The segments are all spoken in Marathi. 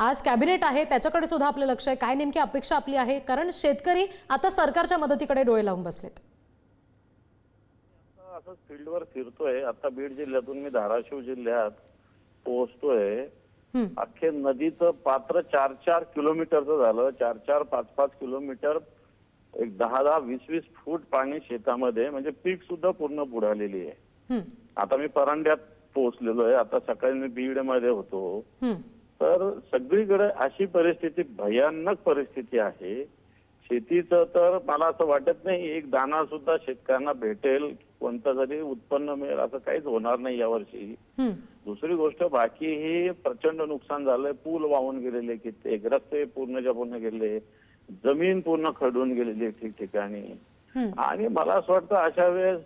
आज कॅबिनेट आहे त्याच्याकडे सुद्धा आपलं लक्ष आहे. काय नेमकी अपेक्षा आपली आहे? कारण शेतकरी आता सरकारच्या मदतीकडे डोळे लावून बसलेत. असं फील्डवर फिरतोय. आता बीड जिल्ह्यातून मी धाराशिव जिल्ह्यात पोहोचतोय. अख्खे नदीचं पात्र चार चार किलोमीटरचं झालं. चार चार पाच पाच किलोमीटर एक दहा दहा वीस वीस फूट पाणी शेतामध्ये म्हणजे पीक सुद्धा पूर्ण बुडालेली आहे. आता मी परांड्यात पोहोचलेलो आहे. आता सकाळी मी बीडमध्ये होतो तर सगळीकडे अशी परिस्थिती भयानक परिस्थिती आहे. शेतीचं तर मला असं वाटत नाही एक दाना सुद्धा शेतकऱ्यांना भेटेल कोणतं जरी उत्पन्न मिळेल असं काहीच होणार नाही यावर्षी. दुसरी गोष्ट बाकी ही प्रचंड नुकसान झालंय पूल वाहून गेलेले कित्येक रस्ते पूर्णच्या पूर्ण गेले जमीन पूर्ण खडून गेलेली आहे ठिकठिकाणी. आणि मला असं वाटतं अशा वेळेस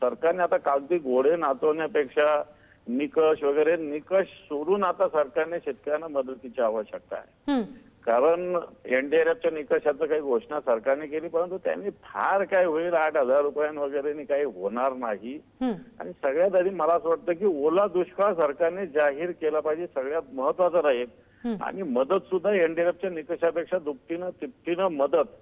सरकारने आता कागदी घोडे नाचवण्यापेक्षा निकष वगैरे निकष सोडून आता सरकारने शेतकऱ्यांना मदतीची आवश्यकता आहे. कारण एनडीआरएफच्या निकषाचं काही घोषणा सरकारने केली परंतु त्यांनी फार काय होईल आठ हजार रुपयां वगैरे काही होणार नाही. आणि सगळ्यात आधी मला असं वाटतं की ओला दुष्काळ सरकारने जाहीर केला पाहिजे सगळ्यात महत्वाचं राहील. आणि मदत सुद्धा एनडीआरएफच्या निकषापेक्षा दुपटीनं तिपटीनं मदत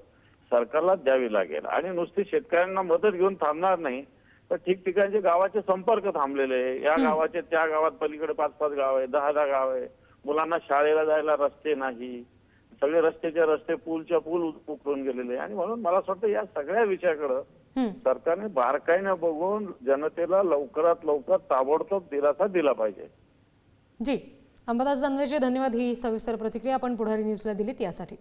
सरकारला द्यावी लागेल. आणि नुसती शेतकऱ्यांना मदत घेऊन थांबणार नाही तर ठिकठिकाणचे गावाचे संपर्क थांबलेले आहे. या गावाचे त्या गावात पलीकडे पाच पाच गाव आहे दहा दहा गाव आहे मुलांना शाळेला जायला रस्ते नाही. सगळे रस्त्याचे रस्ते पूलच्या पूल उकळून गेलेले. आणि म्हणून मला असं वाटतं या सगळ्या विषयाकडं. सरकारने बारकाईनं बघून जनतेला लवकरात लवकर ताबडतोब दिलासा दिला पाहिजे. जी. अंबादास दानवेजी धन्यवाद. ही सविस्तर प्रतिक्रिया आपण पुढारी न्यूजला दिलीत यासाठी.